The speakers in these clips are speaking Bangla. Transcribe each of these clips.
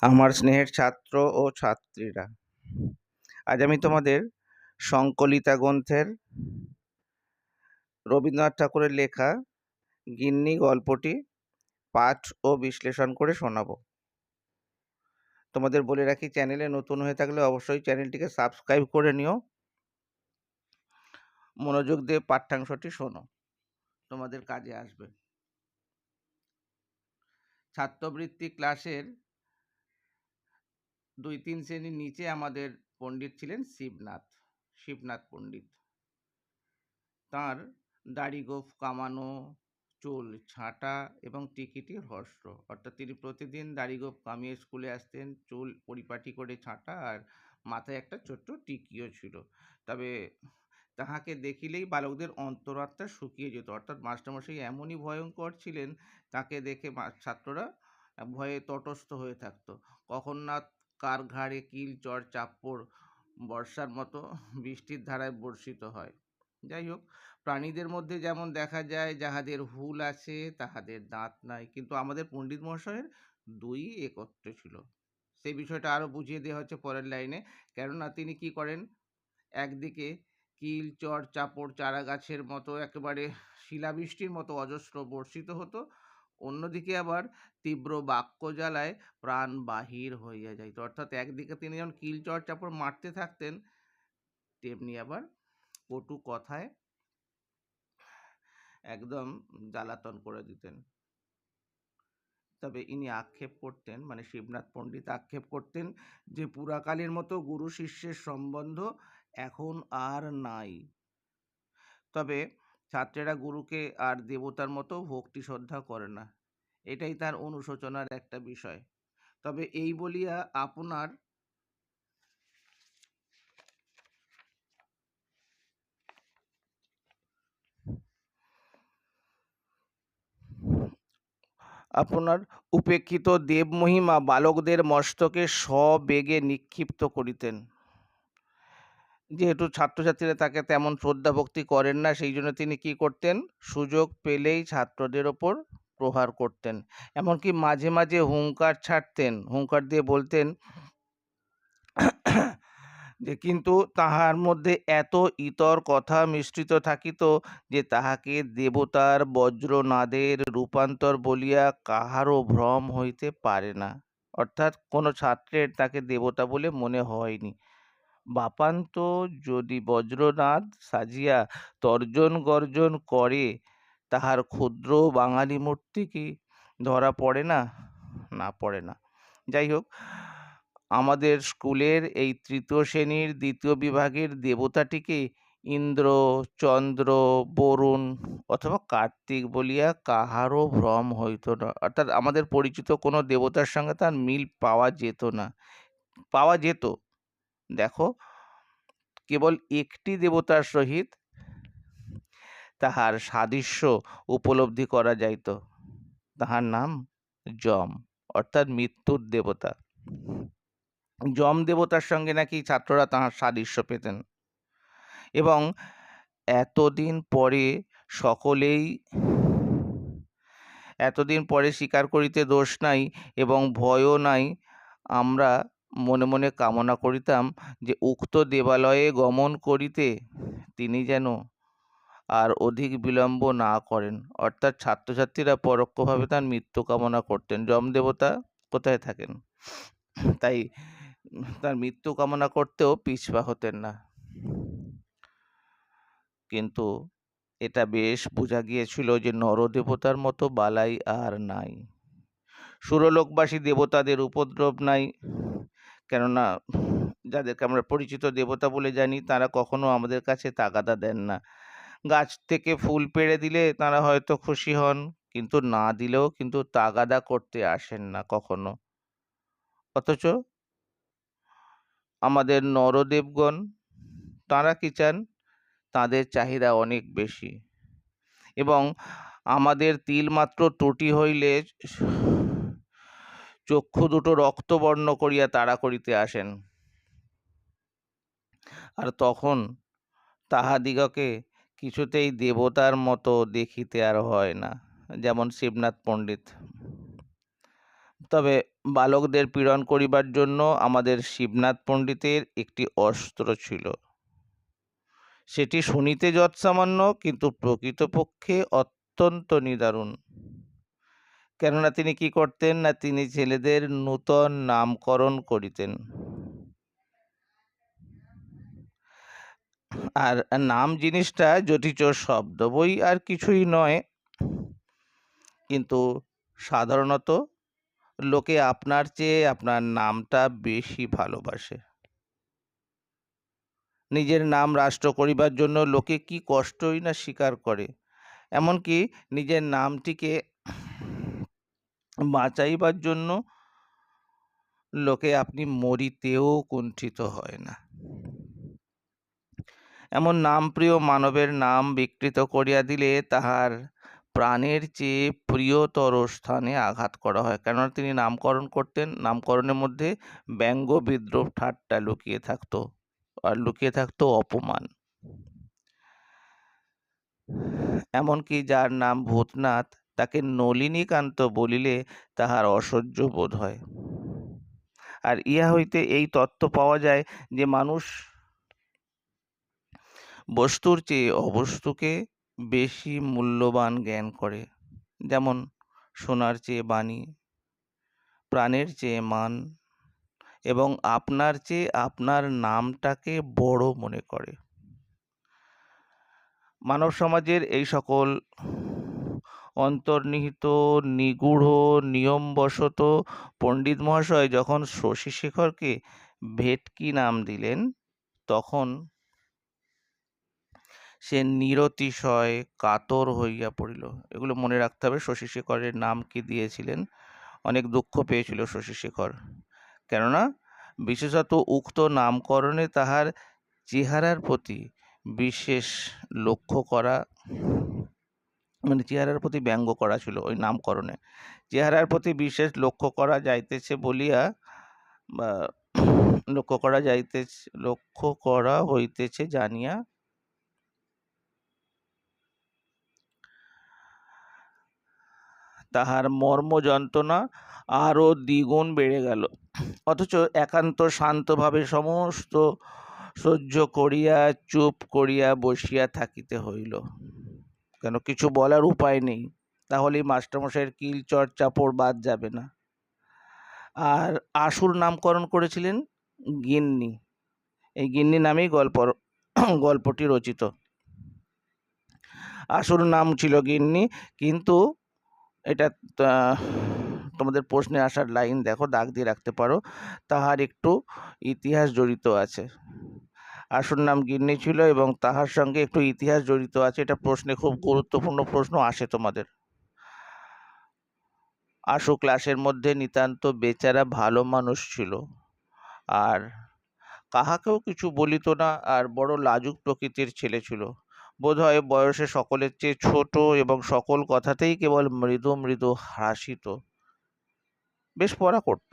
আমার স্নেহের ছাত্র ও ছাত্রীরা। আজ আমি তোমাদের সংকলিতা গ্রন্থের রবীন্দ্রনাথ ঠাকুরের লেখা গিন্নি গল্পটি পাঠ ও বিশ্লেষণ করে শোনাবো। তোমাদের বলে রাখি, চ্যানেলে নতুন হয়ে থাকলে অবশ্যই চ্যানেলটিকে সাবস্ক্রাইব করে নিও। মনোযোগ দিয়ে পাঠ্যাংশটি শোনো। তোমাদের কাজে আসবে। ছাত্রবৃত্তি ক্লাসের দুই তিন শ্রেণির নিচে আমাদের পণ্ডিত ছিলেন শিবনাথ শিবনাথ পণ্ডিত। তার দাড়ি গোফ কামানো, চুল ছাঁটা এবং টিকিটি হ্রস্ব অর্থাৎ তিনি প্রতিদিন দাড়ি গোফ কামিয়ে স্কুলে আসতেন, চুল পরিপাটি করে ছাঁটা আর মাথায় একটা ছোট্ট টিকিও ছিল। তবে তাহাকে দেখিলেই বালকদের অন্তরাত্মা শুকিয়ে যেত। অর্থাৎ মাস্টারমশাই এমনই ভয়ঙ্কর ছিলেন, তাকে দেখে ছাত্ররা ভয়ে তটস্থ হয়ে থাকতো। কখন না কার ঘাড়ে কিল, চর চাপ্পড় বর্ষার মতো বৃষ্টির ধারায় বর্ষিত হয়। যাই হোক, প্রাণীদের মধ্যে যেমন দেখা যায় যাহাদের হুল আছে, তাহাদের দাঁত নাই। কিন্তু আমাদের পণ্ডিত মহাশয়ের দুই একত্রে ছিল। সেই বিষয়টা আরও বুঝিয়ে দেওয়া হচ্ছে পরের লাইনে। কেননা তিনি কি করেন? একদিকে কিল, চর, চাপড় চারা গাছের মতো একেবারে শিলাবৃষ্টির মতো অজস্র বর্ষিত হতো। অন্যদিকে আবার তীব্র বাক্য জ্বালায় প্রাণ বাহির হইয়া যাইত অর্থাৎ একদিকে তিনি যেমন কিল চাপড় মারতে থাকতেন, তেমনি আবার কটু কথায় একদম জ্বালাতন করে দিতেন। তবে ইনি আক্ষেপ করতেন মানে শিবনাথ পণ্ডিত আক্ষেপ করতেন যে, পুরাকালের মতো গুরু শিষ্যের সম্বন্ধ এখন আর নাই। তবে ছাত্রেরা গুরুকে আর দেবতার মতো ভক্তি শ্রদ্ধা করে না। এটাই তার অনুশোচনার একটা বিষয়। তবে এই বলিয়া আপনার আপনার উপেক্ষিত দেবমহিমা বালকদের মস্তকে সবেগে নিক্ষিপ্ত করিতেন। যেহেতু ছাত্রছাত্রীরা তাকে তেমন শ্রদ্ধা ভক্তি করেন না, সেই জন্য তিনি কি করতেন? সুযোগ পেলেই ছাত্রদের ওপর প্রহার করতেন। এমনকি মাঝে মাঝে হুঙ্কার ছাড়তেন। হুঙ্কার দিয়ে বলতেন যে, কিন্তু তাহার মধ্যে এত ইতর কথা মিশ্রিত থাকিত যে, তাহাকে দেবতার বজ্রনাদের রূপান্তর বলিয়া কাহারও ভ্রম হইতে পারে না। অর্থাৎ কোনো ছাত্রের তাকে দেবতা বলে মনে হয়নি। বাপান্ত যদি বজ্রনাদ সাজিয়া তর্জন গর্জন করে, তাহার ক্ষুদ্র বাঙালি মূর্তি কি ধরা পড়ে না? না পড়ে না। যাই হোক, আমাদের স্কুলের এই তৃতীয় শ্রেণির দ্বিতীয় বিভাগের দেবতাটিকে ইন্দ্র, চন্দ্র, বরুণ অথবা কার্তিক বলিয়া কাহারও ভ্রম হইত না? অর্থাৎ আমাদের পরিচিত কোনো দেবতার সঙ্গে তার মিল পাওয়া যেত না। পাওয়া যেত। দেখো, কেবল একটি দেবতার সহিত তাহার সাদৃশ্য উপলব্ধি করা যাইত। তাহার নাম যম, অর্থাৎ মৃত্যুর দেবতা। যম দেবতার সঙ্গে নাকি ছাত্ররা তাহার সাদৃশ্য পেতেন। এবং এতদিন পরে সকলেই, এতদিন পরে স্বীকার করিতে দোষ নাই এবং ভয়ও নাই, আমরা মনে মনে কামনা করিতাম যে উক্ত দেবালয়ে গমন করিতে তিনি যেন আর অধিক বিলম্ব না করেন। অর্থাৎ ছাত্রছাত্রীরা পরোক্ষভাবে তার মৃত্যু কামনা করতেন। যম দেবতা কোথায় থাকেন? তাই তার মৃত্যু কামনা করতেও পিছপা হতেন না। কিন্তু এটা বেশ বোঝা গিয়েছিল যে নরদেবতার মতো বালাই আর নাই। সুরলোকবাসী দেবতাদের উপদ্রব নাই। কেননা যাদেরকে আমরা পরিচিত দেবতা বলে জানি, তারা কখনো আমাদের কাছে তাগাদা দেন না। গাছ থেকে ফুল পেড়ে দিলে তারা হয়তো খুশি হন, কিন্তু না দিলেও কিন্তু তাগাদা করতে আসেন না কখনো। অথচ আমাদের নরদেবগণ, তারা কি চান? তাদের চাহিদা অনেক বেশি। এবং আমাদের তিলমাত্র ত্রুটি হইলে চক্ষু দুটো রক্তবর্ণ করিয়া তাড়া করিতে আসেন। আর তখন তাহাদিগকে কিছুতেই দেবতার মতো দেখিতে আর হয় না, যেমন শিবনাথ পণ্ডিত। তবে বালকদের পীড়ন করিবার জন্য আমাদের শিবনাথ পণ্ডিতের একটি অস্ত্র ছিল। সেটি শুনিতে যৎসামান্য, কিন্তু প্রকৃতপক্ষে অত্যন্ত নিদারুণ। কেননা তিনি কি করতেন না তিনি ছেলেদের নূতন নামকরণ করিতেন। আর নাম জিনিসটা জটিচর শব্দ বই আর কিছুই নয়। কিন্তু সাধারণত লোকে আপনার চেয়ে আপনার নামটা বেশি ভালোবাসে। নিজের নাম রাষ্ট্র করিবার জন্য লোকে কি কষ্টই না স্বীকার করে। এমনকি নিজের নামটিকে বাঁচাইবার জন্য লোকে আপনি মরিতেও কুণ্ঠিত হয় না। এমন নামপ্রিয় মানবের নাম বিকৃত করিয়া দিলে তাহার প্রাণের চেয়ে প্রিয়তর স্থানে আঘাত করা হয়। কেননা তিনি নামকরণ করতেন, নামকরণের মধ্যে ব্যঙ্গ বিদ্রোহ ঠাট্টা লুকিয়ে থাকতো আর লুকিয়ে থাকতো অপমান। এমনকি যার নাম ভূতনাথ তাকে নলিনীকান্ত বলিলে তাহার অসহ্য বোধ হয়। আর ইহা হইতে এই তত্ত্ব পাওয়া যায় যে মানুষ বস্তুর চেয়ে অবস্তুকে বেশি মূল্যবান জ্ঞান করে। যেমন সোনার চেয়ে বাণী প্রাণের চেয়ে মান এবং আপনার চেয়ে আপনার নামটাকে বড় মনে করে। মানব সমাজের এই সকল অন্তর্নিহিত, নিগূঢ়, নিয়মবশত পণ্ডিত মহাশয় যখন শশীশেখরকে ভেটকি নাম দিলেন, তখন সে নিরতিশয়, কাতর হইয়া পড়িল। এগুলো মনে রাখতে হবে শশীশেখরের নাম কি দিয়েছিলেন? অনেক দুঃখ পেয়েছিল শশীশেখর কেননা, বিশেষত উক্ত নামকরণে তাহার চেহারার প্রতি বিশেষ লক্ষ্য করা মানে চেহারার প্রতি ব্যঙ্গ করা ছিল ওই নামকরণে। চেহারার প্রতি বিশেষ লক্ষ্য করা যাইতেছে বলিয়া বা লক্ষ্য করা যাইতেছে, লক্ষ্য করা হইতেছে জানিয়া তাহার মর্ম যন্ত্রণা আরও দ্বিগুণ বেড়ে গেল। অথচ একান্ত শান্তভাবে সমস্ত সহ্য করিয়া, চুপ করিয়া বসিয়া থাকিতে হইল। কেন? কিছু বলার উপায় নেই। তাহলেই মাস্টারমশাইয়ের কিল চর্চাপড় বাদ যাবে না। আর আসুর নামকরণ করেছিলেন গিন্নি। এই গিন্নি নামেই গল্প, গল্পটি রচিত। আসুর নাম ছিল গিন্নি, কিন্তু এটা তোমাদের প্রশ্নে আসার লাইন দেখো, দাগ দিয়ে রাখতে পারো। তাহার একটু ইতিহাস জড়িত আছে। আসল নাম গিন্নি ছিল এবং তাহার সঙ্গে একটু ইতিহাস জড়িত আছে, এটা প্রশ্নে খুব গুরুত্বপূর্ণ প্রশ্ন আসে তোমাদের। আশু ক্লাসের মধ্যে নিতান্ত বেচারা ভালো মানুষ ছিল। আর কাহাকেও কিছু বলিত না, আর বড় লাজুক প্রকৃতির ছেলে ছিল। বোধ হয় বয়সে সকলের চেয়ে ছোট এবং সকল কথাতেই কেবল মৃদু মৃদু হাসিত। বেশ পড়া করত।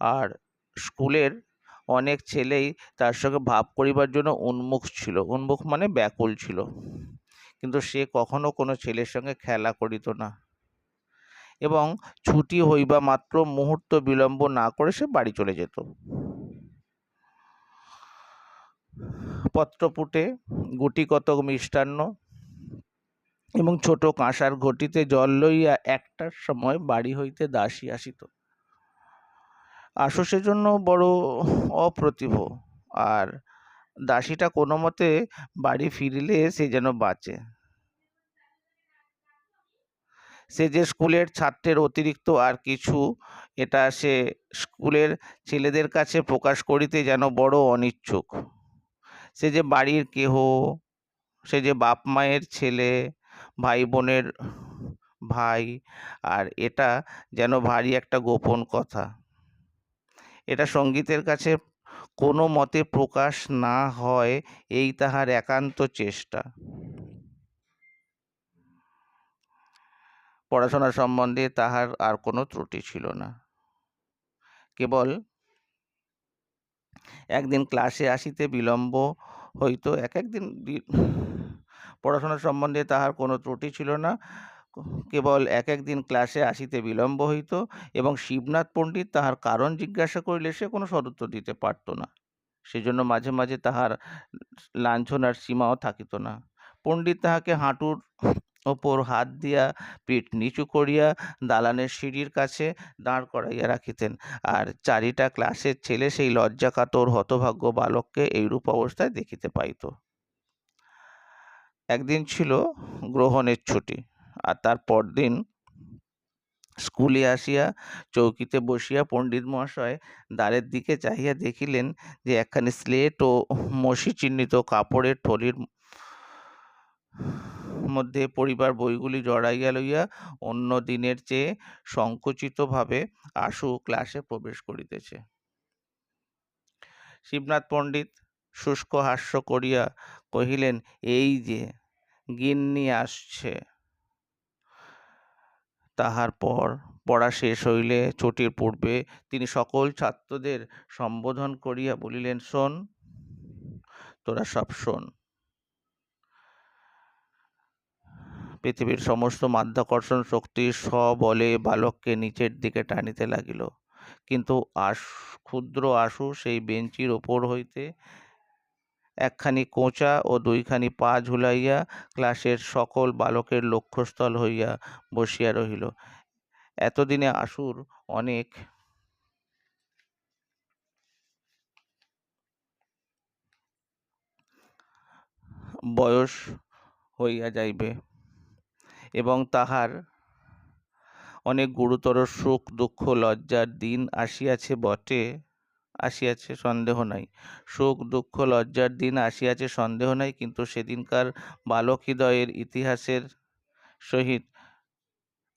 আর স্কুলের অনেক ছেলেই তার সঙ্গে ভাব করিবার জন্য উন্মুখ ছিল। উন্মুখ মানে ব্যাকুল ছিল। কিন্তু সে কখনো কোনো ছেলের সঙ্গে খেলা করিত না। এবং ছুটি হইবা মাত্র মুহূর্ত বিলম্ব না করে সে বাড়ি চলে যেত। পত্রপুটে গুটি কতক মিষ্টান্ন এবং ছোট কাঁসার ঘটিতে জল লইয়া একটার সময় বাড়ি হইতে দাসী আসিত। আশু সেজন্য বড় অপ্রতিভ। আর দাসীটা কোনো মতে বাড়ি ফিরিলে সে যেন বাঁচে। সে যে স্কুলের ছাত্রের অতিরিক্ত আর কিছু, এটা সে স্কুলের ছেলেদের কাছে প্রকাশ করিতে যেন বড় অনিচ্ছুক। সে যে বাড়ির কেহ, সে যে বাপ মায়ের ছেলে ভাই বোনের ভাই, আর এটা যেন ভারী একটা গোপন কথা। এটা সঙ্গীতের কাছে কোনো মতে প্রকাশ না হয়, এই তাহার একান্ত চেষ্টা। পড়াশোনা সম্বন্ধে তাহার আর কোনো ত্রুটি ছিল না। কেবল একদিন ক্লাসে আসিতে বিলম্ব হইতো এক একদিন পড়াশোনা সম্বন্ধে তাহার কোনো ত্রুটি ছিল না। কেবল এক এক দিন ক্লাসে আসিতে বিলম্ব হইত এবং শিবনাথ পণ্ডিত তাহার কারণ জিজ্ঞাসা করিলে সে কোনো সদুত্তর দিতে পারত না। সেজন্য মাঝে মাঝে তাহার লাঞ্ছনার সীমাও থাকিত না। পণ্ডিত তাহাকে হাঁটুর ওপর হাত দিয়া পিঠ নিচু করিয়া দালানের সিঁড়ির কাছে দাঁড় করাইয়া রাখিতেন আর চারিটা ক্লাসের ছেলে সেই লজ্জাকাতর হতভাগ্য বালককে এইরূপ অবস্থায় দেখিতে পাইত। একদিন ছিল গ্রহণের ছুটি। আর তার পরদিন স্কুলে আসিয়া চৌকিতে বসিয়া পণ্ডিত মহাশয় দ্বারের দিকে চাহিয়া দেখিলেন যে একখানি স্লেট ও মসি চিহ্নিত কাপড়ের থলির মধ্যে পড়িবার বইগুলি জড়াইয়া লইয়া অন্য দিনের চেয়ে সংকুচিতভাবে আশু ক্লাসে প্রবেশ করিতেছে। শিবনাথ পণ্ডিত শুষ্ক হাস্য করিয়া কহিলেন, এই যে, গিন্নি আসছে। তাহার পর পড়া শেষ হইলে ছুটির পূর্বে তিনি সকল ছাত্রদের সম্বোধন করিয়া বলিলেন, শোন, তোরা সব শোন। পৃথিবীর সমস্ত মাধ্যাকর্ষণ শক্তি সবলে বালককে নিচের দিকে টানিতে লাগিল। কিন্তু আশ ক্ষুদ্র আশু সেই বেঞ্চির ওপর হইতে একখানি কোঁচা ও দুইখানি পা ঝুলাইয়া ক্লাসের সকল বালকের লক্ষ্যস্থল হইয়া বসিয়া রহিল। এতদিনে আশুর অনেক বয়স হইয়া যাইবে এবং তাহার অনেক গুরুতর সুখ দুঃখ লজ্জার দিন আসিয়াছে বটে। আসিয়াছে, সন্দেহ নাই। সুখ, দুঃখ, লজ্জার দিন আসিয়াছে, সন্দেহ নাই, কিন্তু সেদিনকার বালক হৃদয়ের ইতিহাসের সহিত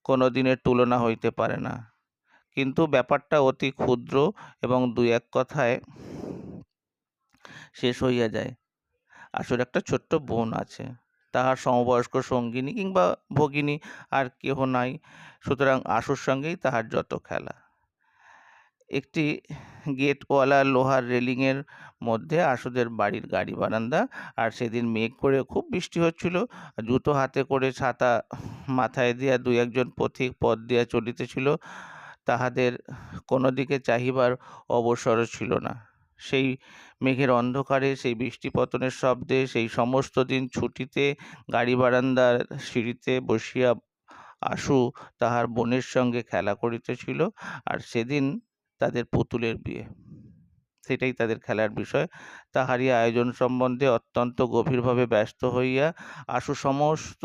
কোনো দিনের তুলনা হইতে পারে না। কিন্তু ব্যাপারটা অতি ক্ষুদ্র এবং দুই এক কথায় শেষ হইয়া যায়। আসলে একটা ছোট্ট বোন আছে। তাহার সমবয়স্ক সঙ্গিনী কিংবা ভগিনী আর কেহ নাই। সুতরাং আশুর সঙ্গেই তাহার যত খেলা। একটি গেটওয়ালা লোহার রেলিংয়ের মধ্যে আশুদের বাড়ির গাড়ি বারান্দা। আর সেদিন মেঘ করে খুব বৃষ্টি হচ্ছিল। জুতো হাতে করে ছাতা মাথায় দিয়া দুই একজন পথিক পথ দিয়া চলিতেছিল। তাহাদের কোনো দিকে চাহিবার অবসরও ছিল না। সেই মেঘের অন্ধকারে, সেই বৃষ্টিপতনের শব্দে, সেই সমস্ত দিন ছুটিতে, গাড়ি বারান্দার সিঁড়িতে বসিয়া আশু তাহার বোনের সঙ্গে খেলা করিতেছিল। আর সেদিন তাদের পুতুলের বিয়ে। সেটাই তাদের খেলার বিষয়। তাহারই আয়োজন সম্বন্ধে অত্যন্ত গভীরভাবে ব্যস্ত হইয়া আশু সমস্ত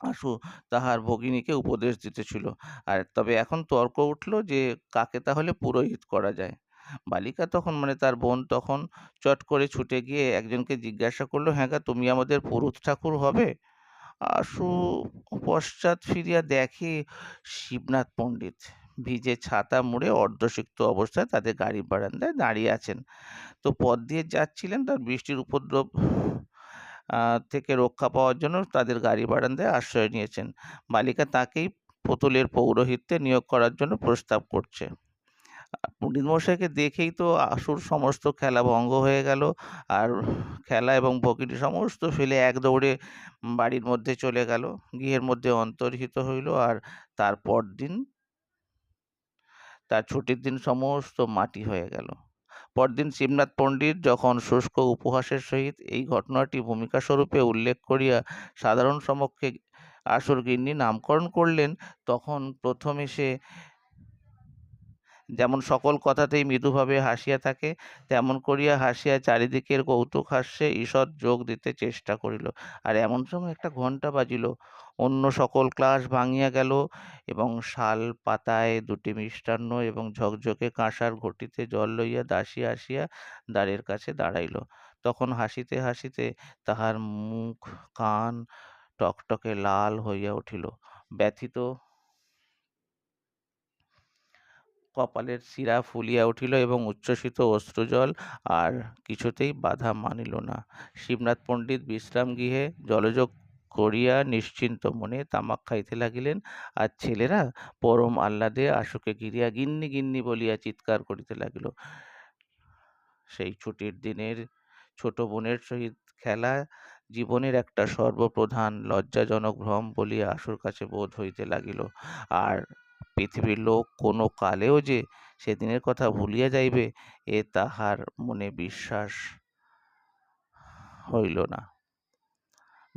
আশু তাহার ভগিনীকে উপদেশ দিতেছিল। আর তবে এখন তর্ক উঠল যে কাকে তাহলে পুরোহিত করা যায়। বালিকা তখন মানে তার বোন তখন চট করে ছুটে গিয়ে একজনকে জিজ্ঞাসা করল হ্যাঁ তুমি আমাদের পুরুত ঠাকুর হবে? আশু পশ্চাৎ ফিরিয়া দেখে শিবনাথ পণ্ডিত। ভিজে ছাতা মুড়ে অর্ধসিক্ত অবস্থায় তাদের গাড়ি বারান্দায় দাঁড়িয়ে আছেন। তো পথ দিয়ে যাচ্ছিলেন তার বৃষ্টির উপদ্রব থেকে রক্ষা পাওয়ার জন্য তাদের গাড়ি বারান্দায় আশ্রয় নিয়েছেন। বালিকা তাকেই পুতুলের পৌরোহিত্যে নিয়োগ করার জন্য প্রস্তাব করছে। মশাইকে দেখেই তো আশুর সমস্ত খেলা ভঙ্গ হয়ে গেল আর খেলা এবং ভগিনী সমস্ত ফেলে এক দৌড়ে বাড়ির মধ্যে চলে গেল। গৃহের মধ্যে অন্তর্হিত হইল আর তার পরদিন তার ছুটির দিন সমস্ত মাটি হয়ে গেল। পরদিন শিবনাথ পণ্ডিত যখন শুষ্ক উপহাসের সহিত এই ঘটনাটি ভূমিকা স্বরূপে উল্লেখ করিয়া সাধারণ সমক্ষে আসর গিন্নি নামকরণ করলেন, তখন প্রথমে সে যেমন সকল কথাতেই মৃদুভাবে হাসিয়া থাকে, তেমন করিয়া হাসিয়া চারিদিকের কৌতুক হাস্যে ঈষৎ যোগ দিতে চেষ্টা করিল। আর এমন সময় একটা ঘণ্টা বাজিল। অন্য সকল ক্লাস ভাঙিয়া গেল এবং শাল পাতায় দুটি মিষ্টান্ন এবং ঝকঝকে কাঁসার ঘটিতে জল লইয়া দাসী আসিয়া দ্বারের কাছে দাঁড়াইল। তখন হাসিতে হাসিতে তাহার মুখ, কান টকটকে লাল হইয়া উঠিল। ব্যথিত কপালের শিরা ফুলিয়া উঠিল এবং উচ্ছ্বসিত অশ্রুজল আর কিছুতেই বাধা মানিল না। শিবনাথ পণ্ডিত বিশ্রাম গৃহে জলযোগ করিয়া নিশ্চিন্ত মনে তামাক খাইতে লাগিলেন। আর ছেলেরা পরম আহ্লাদে আশুকে ঘিরিয়া গিন্নি গিন্নি বলিয়া চিৎকার করিতে লাগিল। সেই ছুটির দিনের ছোট বোনের সহিত খেলা জীবনের একটা সর্বপ্রধান লজ্জাজনক ভ্রম বলিয়া আশুর কাছে বোধ হইতে লাগিল। আর পৃথিবীর লোক কোনো কালেও যে সেদিনের কথা ভুলিয়া যাইবে, এ তাহার মনে বিশ্বাস হইল না।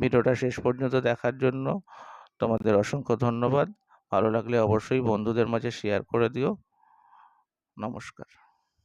ভিডিওটা শেষ পর্যন্ত দেখার জন্য তোমাদের অসংখ্য ধন্যবাদ। ভালো লাগলে অবশ্যই বন্ধুদের মাঝে শেয়ার করে দিও। নমস্কার।